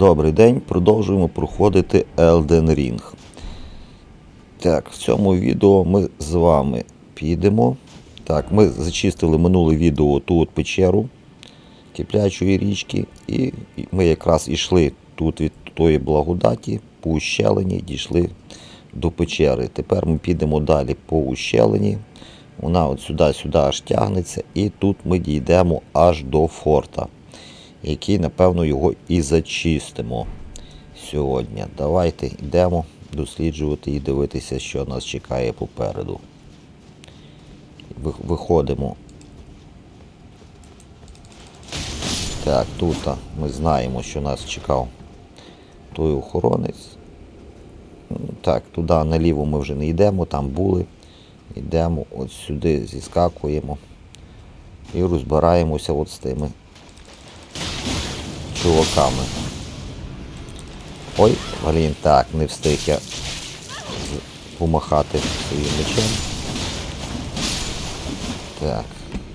Добрий день, продовжуємо проходити Elden Ring. Так, в цьому відео ми з вами підемо. Так, ми зачистили минуле відео ту от печеру киплячої річки, і ми якраз йшли тут від тої благодаті по ущелині, дійшли до печери. Тепер ми підемо далі по ущелині. Вона от сюди-сюди аж тягнеться, і тут ми дійдемо аж до форта який, напевно, його і зачистимо сьогодні. Давайте йдемо досліджувати і дивитися, що нас чекає попереду. Виходимо. Так, тут ми знаємо, що нас чекав той охоронець. Так, туди наліво ми вже не йдемо, там були. Йдемо от сюди, зіскакуємо і розбираємося от з тими чуваками. Ой, блін, так, не встиг я помахати своїм мечем. Так,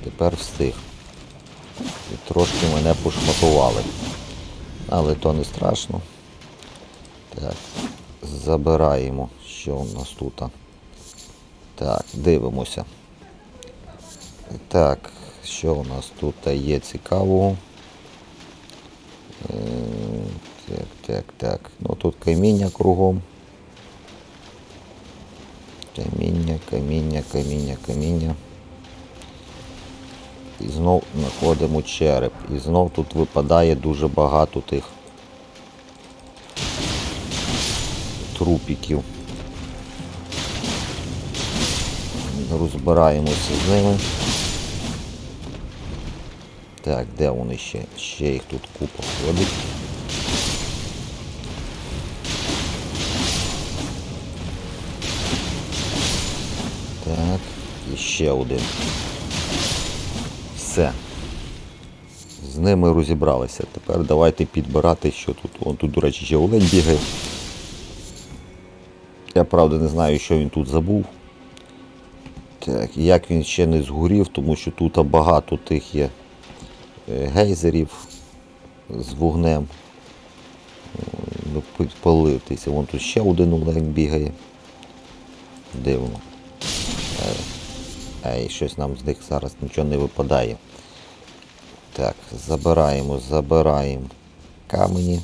тепер встиг. І трошки мене пошматували. Але то не страшно. Так, забираємо, що у нас тут. Так, дивимося. Так, що у нас тут є цікавого? Так, так, так. Ну тут каміння кругом. Каміння, каміння, каміння, каміння. І знов знаходимо череп. І знов тут випадає дуже багато тих трупіків. Розбираємося з ними. Так, де вони ще? Ще їх тут купа ходить. Так, і ще один. Все. З ними розібралися. Тепер давайте підбирати, що тут. Вон тут, до речі, ще олень бігає. Я правда не знаю, що він тут забув. Так, як він ще не згорів, тому що тут багато тих є гейзерів з вогнем. Ну, підпалитися. Вон тут ще один олень бігає. Дивно. Е, Ей, щось нам з них зараз нічого не випадає. Так, забираємо, забираємо камені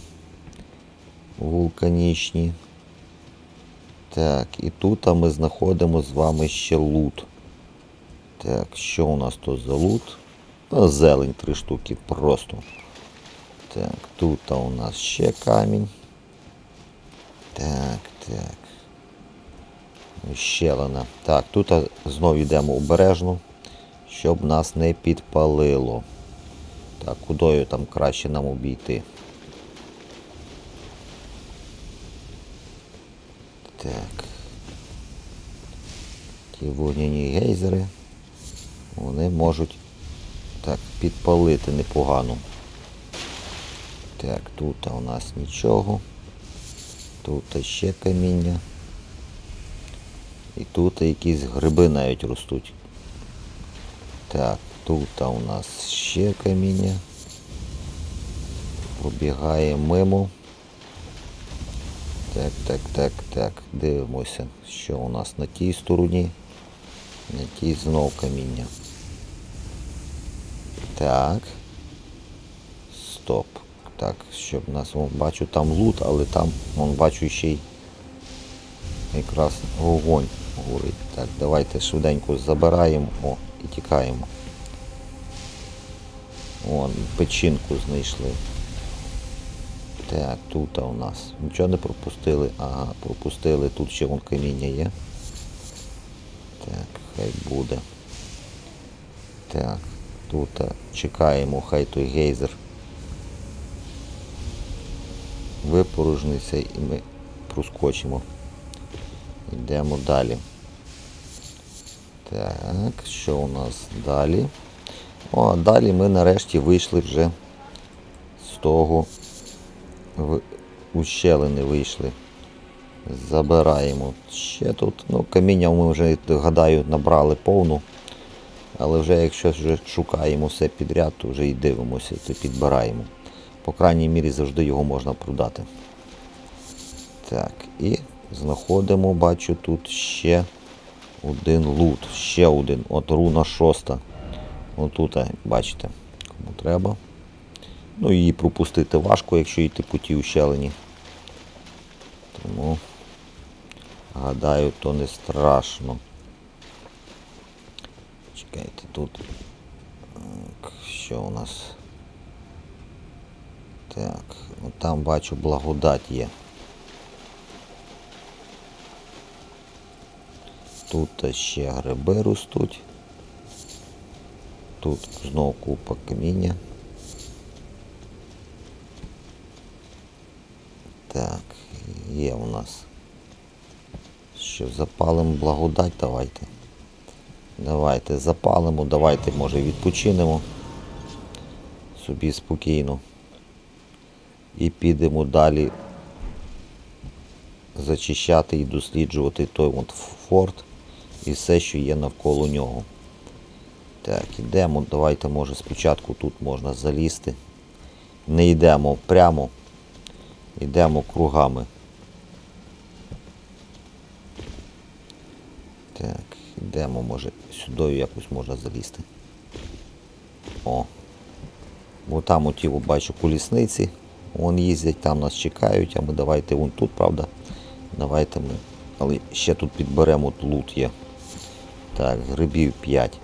вулканічні. Так, і тут ми знаходимо з вами ще лут. Так, що у нас тут за лут? А, зелень три штуки просто. Так, тут у нас ще камінь. Так, так. Щелина. Так, тут а, знов йдемо обережно, щоб нас не підпалило. Так, кудою там краще нам обійти? Так. Ті вогняні гейзери. Вони можуть так підпалити непогано. Так, тут у нас нічого. Тут ще каміння. І тут якісь гриби навіть ростуть. Так, тут у нас ще каміння. Пробігає мимо. Так, так, так, так. Дивимося, що у нас на тій стороні. На тій знов каміння. Так. Стоп. Так, щоб нас вон, бачу там лут, але там вон, бачу ще й якраз вогонь горить. Так, давайте швиденько забираємо о, і тікаємо. Вон, печінку знайшли. Так, тут у нас. Нічого не пропустили. Ага, пропустили. Тут ще вон каміння є. Так, хай буде. Так, тут чекаємо, хай той гейзер випорожниться і ми проскочимо. Йдемо далі. Так, що у нас далі? О, а далі ми нарешті вийшли вже з того ущелини вийшли. Забираємо. Ще тут, ну, каміння ми вже, гадаю, набрали повну. Але вже якщо вже шукаємо все підряд, то вже і дивимося, то підбираємо. По крайній мірі завжди його можна продати. Так, і знаходимо, бачу, тут ще один лут. Ще один. От руна шоста. Отут, бачите, кому треба. Ну, її пропустити важко, якщо йти по тій ущелині. Тому, гадаю, то не страшно. Чекайте, тут. Що у нас? Так, от там бачу благодать є. Тут ще гриби ростуть. Тут знову купа каміння. Так, є у нас. Що, запалимо благодать, давайте. Давайте запалимо, давайте, може, відпочинемо собі спокійно. І підемо далі зачищати і досліджувати той от форт і все, що є навколо нього. Так, ідемо, давайте, може, спочатку тут можна залізти. Не йдемо прямо, йдемо кругами. Так, йдемо, може, сюди якось можна залізти. О. Бо там оті, бачу, колісниці. Вон їздять, там нас чекають, а ми давайте вон тут, правда. Давайте ми. Але ще тут підберемо от лут є. Так, грибів 5.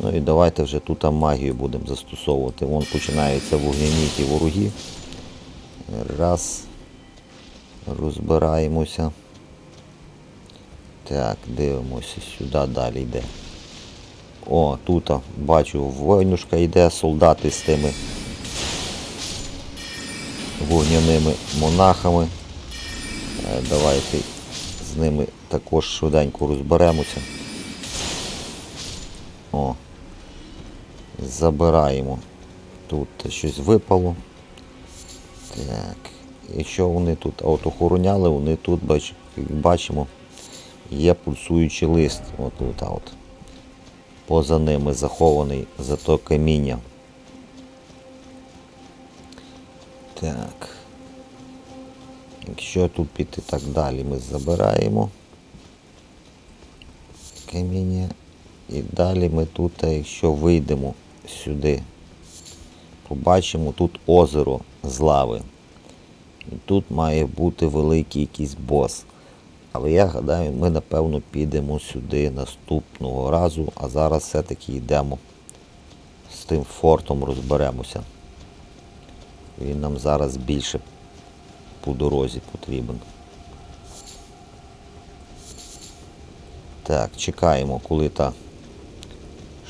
Ну і давайте вже тут магію будемо застосовувати. Вон починаються вогняні ті вороги. Раз. Розбираємося. Так, дивимося, сюди далі йде. О, тут бачу, войнушка йде, солдати з тими вогняними монахами. Е, Давайте з ними також швиденько розберемося. О. Забираємо. Тут щось випало. Так. І що вони тут? От охороняли, вони тут, бач, бачимо, є пульсуючий лист. От тут, от. Поза ними захований за то каміння. Так. Якщо тут піти так далі, ми забираємо каміння. І далі ми тут, якщо вийдемо сюди, побачимо тут озеро з лави. І тут має бути великий якийсь бос. Але я гадаю, ми напевно підемо сюди наступного разу, а зараз все-таки йдемо з тим фортом розберемося. Він нам зараз більше по дорозі потрібен. Так, чекаємо, коли та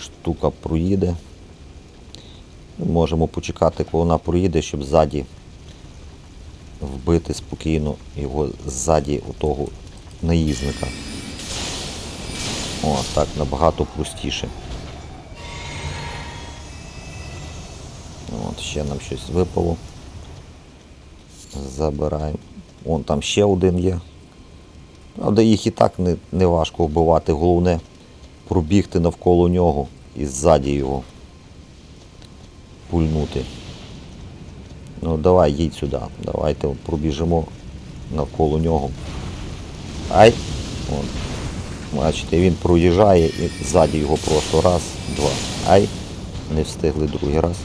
штука проїде. Ми можемо почекати, коли вона проїде, щоб ззаді вбити спокійно його ззаді отого наїзника. О, так, набагато простіше. От, ще нам щось випало. Забираємо. Вон там ще один є. Правда, їх і так не, не важко вбивати. Головне пробігти навколо нього і ззаді його пульнути. Ну давай, їдь сюди. Давайте пробіжимо навколо нього. Ай! Вон. Бачите, він проїжджає і ззаді його просто раз, два. Ай! Не встигли другий раз.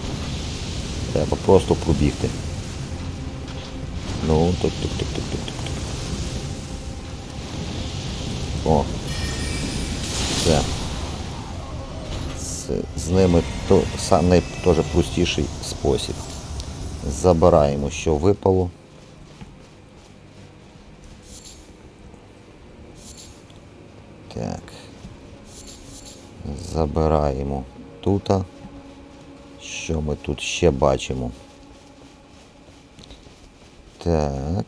Треба просто пробігти. Ну, тук тук тук тук тук тук тук О. Все. З, ними то саме теж простіший спосіб. Забираємо, що випало. Так. Забираємо тут. Що ми тут ще бачимо? Так.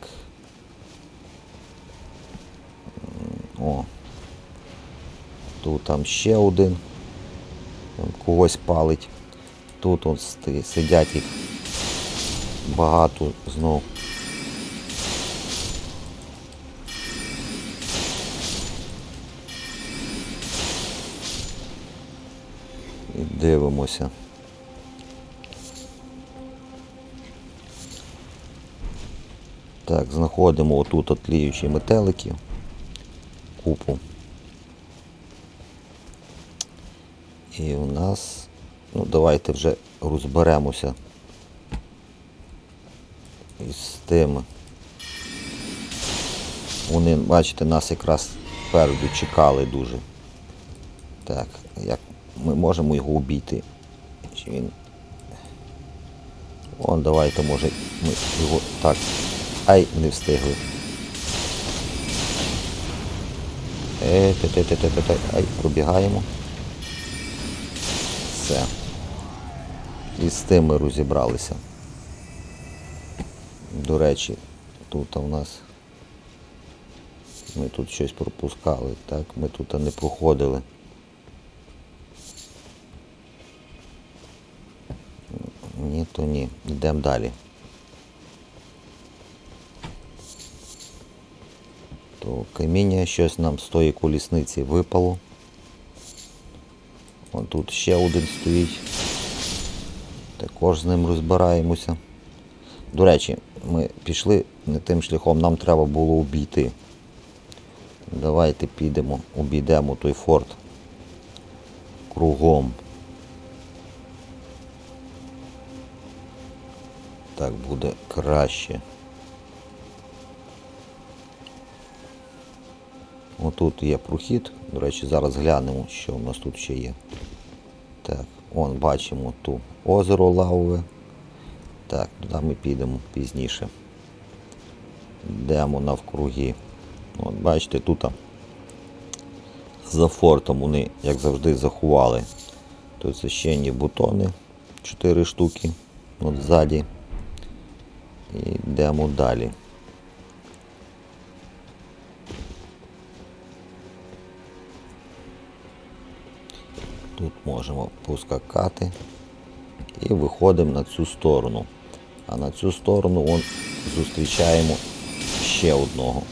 О. Тут там ще один. Когось палить. Тут он сидять їх багато знов. Дивимося. Так, знаходимо отут от тліючі метелики. Купу. І у нас. Ну, давайте вже розберемося із тим. Вони, бачите, нас якраз спереду чекали дуже. Так, як ми можемо його обійти? Чи він. Вон, давайте, може, ми його. Так. Ай, не встигли. Е, те, те, те, те, те. Ай, пробігаємо. Все. І з тим ми розібралися. До речі, тут у нас. Ми тут щось пропускали, так? Ми тут не проходили. Ні, то ні. Йдемо далі. То каміння щось нам з тої колісниці випало. Вон тут ще один стоїть. Також з ним розбираємося. До речі, ми пішли не тим шляхом, нам треба було обійти. Давайте підемо, обійдемо той форт кругом. Так буде краще. Отут є прохід. До речі, зараз глянемо, що у нас тут ще є. Так, вон бачимо ту озеро лавове. Так, туди ми підемо пізніше. Йдемо навкруги. От бачите, тут за фортом вони, як завжди, заховали. Тут священні бутони, 4 штуки. От ззаді. Йдемо далі. Тут можемо поскакати і виходимо на цю сторону. А на цю сторону вон, зустрічаємо ще одного.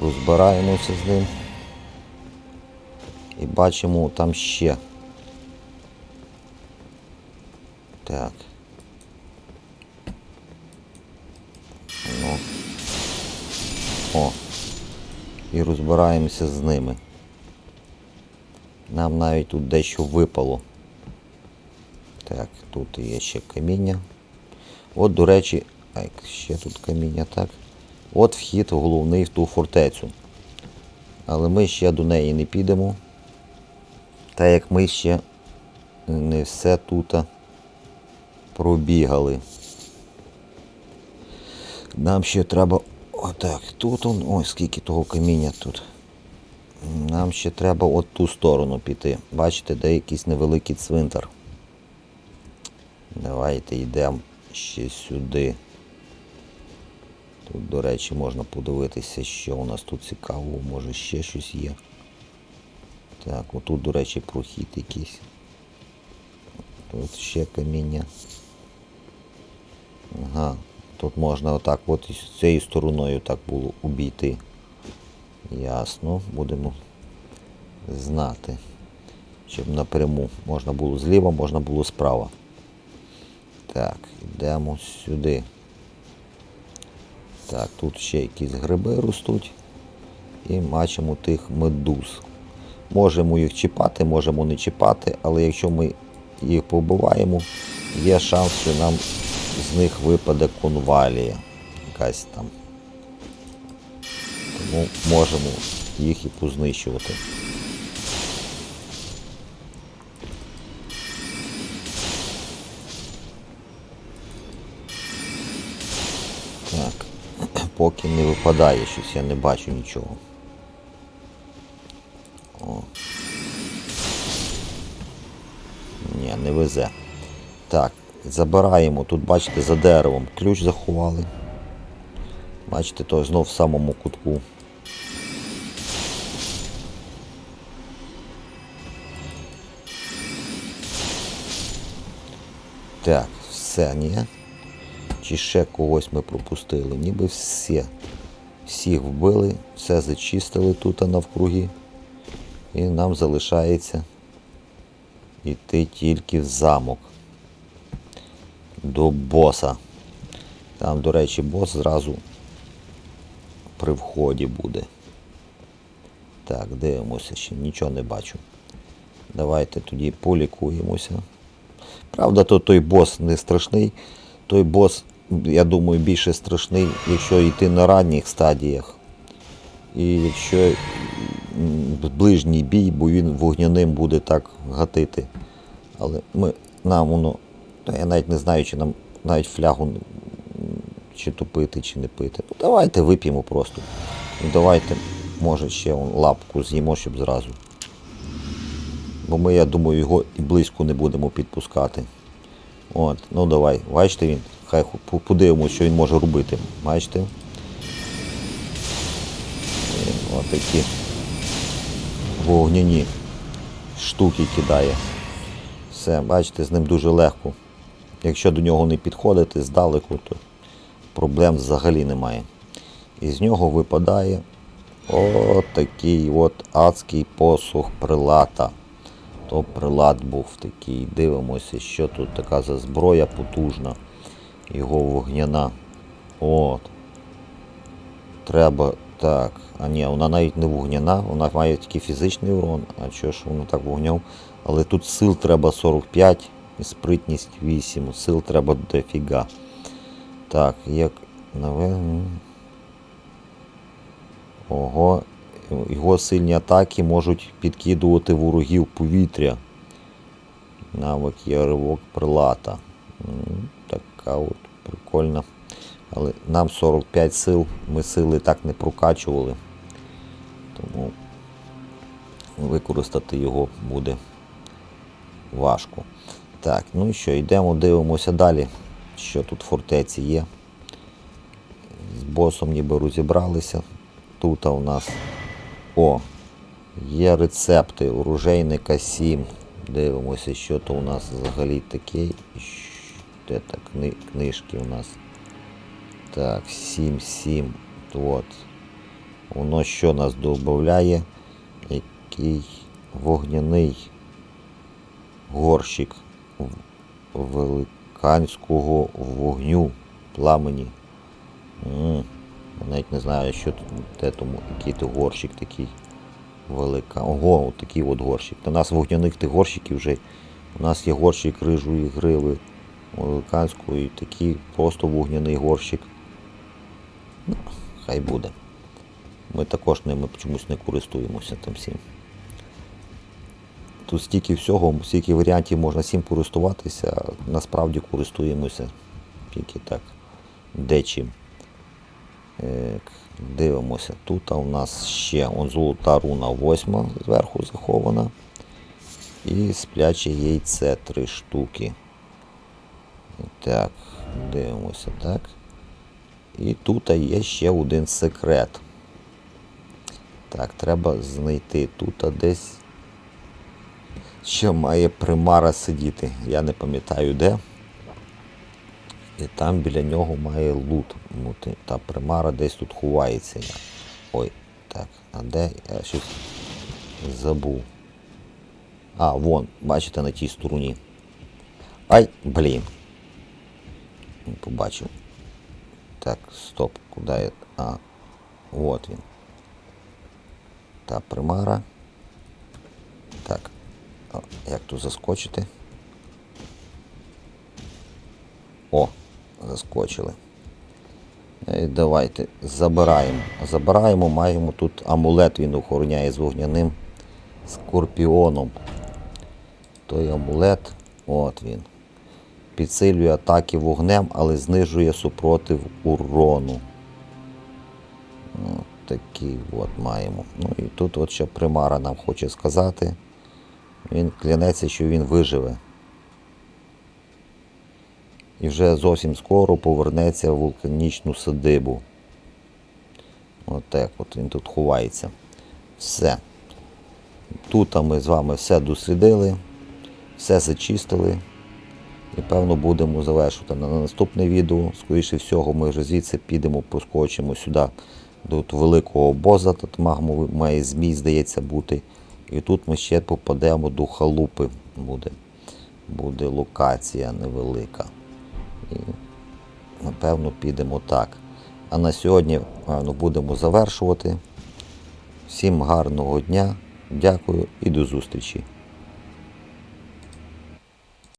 Розбираємося з ним. І бачимо там ще. Так. Ну. О. І розбираємося з ними. Нам навіть тут дещо випало. Так, тут є ще каміння. От, до речі, ще тут каміння, так. От вхід головний в ту фортецю. Але ми ще до неї не підемо. Так як ми ще не все тут пробігали. Нам ще треба... Отак, тут он... Ой, скільки того каміння тут. Нам ще треба от ту сторону піти. Бачите, де якийсь невеликий цвинтар. Давайте йдемо ще сюди. Тут, до речі, можна подивитися, що у нас тут цікавого, може ще щось є. Так, отут, до речі, прохід якийсь. Тут ще каміння. Ага, тут можна отак от цією стороною так було обійти. Ясно, будемо знати. Щоб напряму можна було зліва, можна було справа. Так, йдемо сюди. Так, тут ще якісь гриби ростуть. І бачимо тих медуз. Можемо їх чіпати, можемо не чіпати, але якщо ми їх побиваємо, є шанс, що нам з них випаде конвалія. Якась там. Тому можемо їх і познищувати. Так, поки не випадає щось, я не бачу нічого. О. Ні, не везе. Так, забираємо. Тут, бачите, за деревом ключ заховали. Бачите, то знов в самому кутку. Так, все, ні. Чи ще когось ми пропустили? Ніби всі. Всіх вбили, все зачистили тут навкруги. І нам залишається йти тільки в замок. До боса. Там, до речі, бос зразу при вході буде. Так, дивимося, ще нічого не бачу. Давайте тоді полікуємося. Правда, то той бос не страшний. Той бос, я думаю, більше страшний, якщо йти на ранніх стадіях. І якщо ближній бій, бо він вогняним буде так гатити. Але ми, нам воно, я навіть не знаю, чи нам навіть флягу чи то пити, чи не пити. Ну давайте вип'ємо просто. І давайте, може, ще лапку з'їмо, щоб зразу. Бо ми, я думаю, його і близько не будемо підпускати. От, ну давай, бачите він, хай ху- по- подивимось, що він може робити. Бачите? Він Отакі вогняні штуки кидає. Все, бачите, з ним дуже легко. Якщо до нього не підходити здалеку, то проблем взагалі немає. І з нього випадає отакий от адський посух прилата. То прилад був такий. Дивимося, що тут така за зброя потужна. Його вогняна. От. Треба. Так. А ні, вона навіть не вогняна, вона має тільки фізичний урон. А що ж воно так вогняв? Але тут сил треба 45 і спритність 8. Сил треба дофіга. Так, як наве- Ого. Його сильні атаки можуть підкидувати ворогів повітря. Навик є ривок прилата. Така от прикольна. Але нам 45 сил, ми сили так не прокачували. Тому використати його буде важко. Так, ну і що, йдемо, дивимося далі, що тут в фортеці є. З босом ніби розібралися. Тут у нас о, є рецепти оружейника 7. Дивимося, що то у нас взагалі таке. Де так кни- книжки у нас? Так, 7-7. От. Воно що нас додає? Який вогняний горщик великанського вогню пламені. М, Я навіть не знаю, що тут, де тому, який то горщик такий велика. Ого, от такий от горщик. У нас вогняних тих горщиків вже. У нас є горщик рижої гриви великанської, такий просто вогняний горщик. Ну, хай буде. Ми також ними чомусь не користуємося тим всім. Тут стільки всього, стільки варіантів можна всім користуватися, насправді користуємося тільки так дечим. Дивимося. Тут у нас ще он, золота руна восьма зверху захована. І спляче яйце три штуки. Так, дивимося, так. І тут є ще один секрет. Так, треба знайти тут десь. Ще має примара сидіти. Я не пам'ятаю де. І там біля нього має лут. Та примара десь тут ховається. Ой, так, а де? Я щось забув. А, вон, бачите, на тій стороні. Ай, блін. Не побачив. Так, стоп, куди я. А, от він. Та примара. Так. Як тут заскочити? О, заскочили. Е, Давайте забираємо. Забираємо, маємо тут амулет, він охороняє з вогняним скорпіоном. Той амулет, от він. Підсилює атаки вогнем, але знижує супротив урону. Такий от маємо. Ну і тут от ще примара нам хоче сказати. Він клянеться, що він виживе. І вже зовсім скоро повернеться в вулканічну садибу. От так от він тут ховається. Все. Тут ми з вами все дослідили, все зачистили. І певно будемо завершувати на наступне відео. Скоріше всього, ми вже звідси підемо, поскочимо сюди до великого боза. Тут магмовий має змій, здається, бути. І тут ми ще попадемо до халупи. Буде, буде локація невелика. І напевно, підемо так. А на сьогодні ну, будемо завершувати. Всім гарного дня, дякую і до зустрічі.